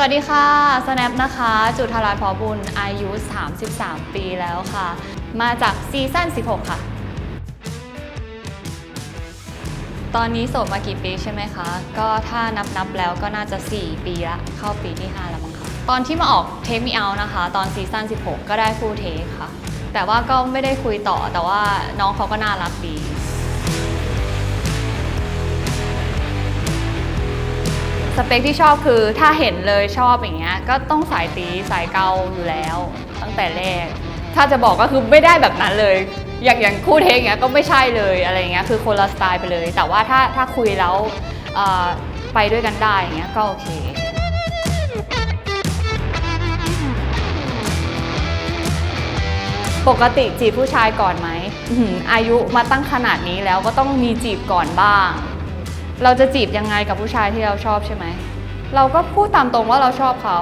สวัสดีค่ะสแนปนะคะ จุธาราพอบุญ อายุ 33 ปีแล้วค่ะ มาจากซีซั่น 16 ค่ะ ตอนนี้โสดมากี่ปีใช่ไหมคะ ก็ถ้านับนับๆแล้วก็น่าจะ 4 ปีละ เข้าปีที่ 5 แล้วมั้งคะ ตอนที่มาออกเทคมีเอานะคะ ตอนซีซั่น 16 ก็ได้ฟูลเทคค่ะ แต่ว่าก็ไม่ได้คุยต่อ แต่ว่าน้องเขาก็น่ารักดี สเปคที่ชอบคือถ้าเห็นเลยชอบอย่างเงี้ยก็ต้องสายตีสายเกาอยู่แล้ว ตั้งแต่แรก ถ้าจะบอกก็คือไม่ได้แบบนั้นเลย อย่างอย่างคู่เทคเงี้ยก็ไม่ใช่เลยอะไรเงี้ยคือคนละสไตล์ไปเลย แต่ว่าถ้าถ้าคุยแล้วไปด้วยกันได้อย่างเงี้ยก็โอเคปกติจีบผู้ชายก่อนไหมอายุมาตั้งขนาดนี้แล้วก็ต้องมีจีบก่อนบ้าง เราจะจีบยังไงกับผู้ชายที่เราชอบใช่ไหม เราก็พูดตามตรงว่าเราชอบเขา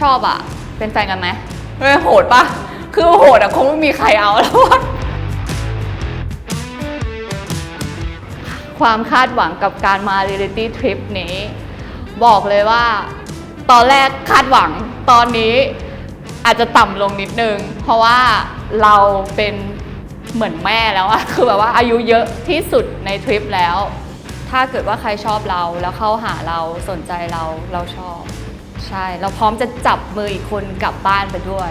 ชอบอะเป็นแฟนกันไหมเฮ้ยโหดปะคือโหดอะคงไม่มีใครเอาแล้วอะความคาดหวังกับการมาเรียลิตี้ทริปนี้ บอกเลยว่า ตอนแรกคาดหวังตอนนี้อาจจะต่ำลงนิดนึง เพราะว่าเราเป็นเหมือนแม่แล้วอะคือแบบว่าอายุเยอะที่สุดในทริปแล้ว ถ้าเกิดว่าใครชอบเราแล้วเข้าหาเราสนใจเราเราชอบ ใช่ เราพร้อมจะจับมืออีกคนกลับบ้านไปด้วย